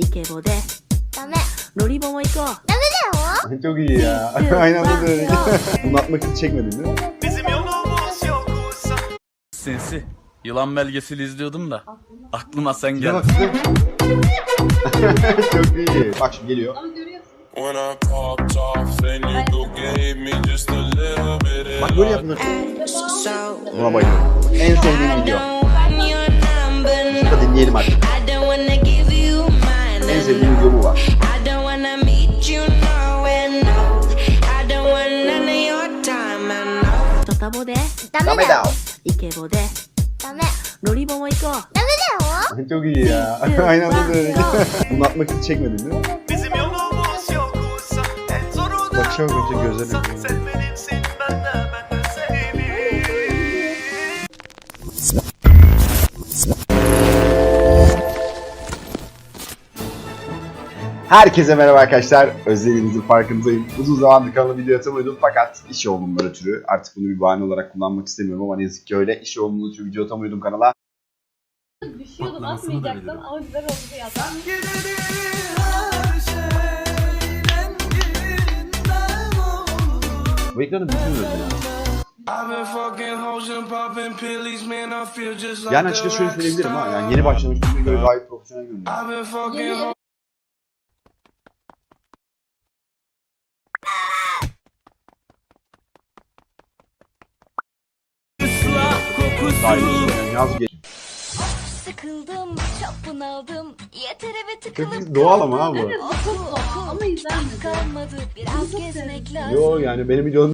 イケボでダメロリボも行こうダメだよ Çok iyi ya. Aynı anda söyledik. Bunu atmak için çekmedin değil mi? Bizim yolumuz yoksa Sinsi. Yılan belgeseli izliyordum da. Aklıma sen Şuna geldin. bak kızım. Çok iyi. Bak şimdi geliyor. When I popped off, then you go gave me just a little bit of Bak böyle yapılır. So Buna bayılıyorum. En sevdiğim I video. don't want your number, Bunu da dinleyelim artık. videomu var. Tatabo de. Dame dao. De. Dame. Loribo mo iko. Dame dao. Çok iyi ya. Aynı anda böyle. Bunu atmak için çekmedin değil mi? Bizim yolumuz yoksa en Bak çok kötü gözlerim. Herkese merhaba arkadaşlar. Özlediğinizin farkındayım. Uzun zamandır kanala video atamıyordum fakat iş yoğunluğundan ötürü artık bunu bir bahane olarak kullanmak istemiyorum ama ne yazık ki öyle. İş yoğunluğundan ötürü video atamıyordum kanala. Düşüyordum atmayacaktım ama güzel oldu ya. Bu ekranı like Yani açıkçası şöyle söyleyebilirim ha. Yani yeni başlamış birine göre gayet profesyonel görünüyor. Yaz geç. Sıkıldım, tıkılıp Çok doğal ama ha bu. ama izlenmedi. kalmadı. Biraz gezmek lazım. Yo yani benim videom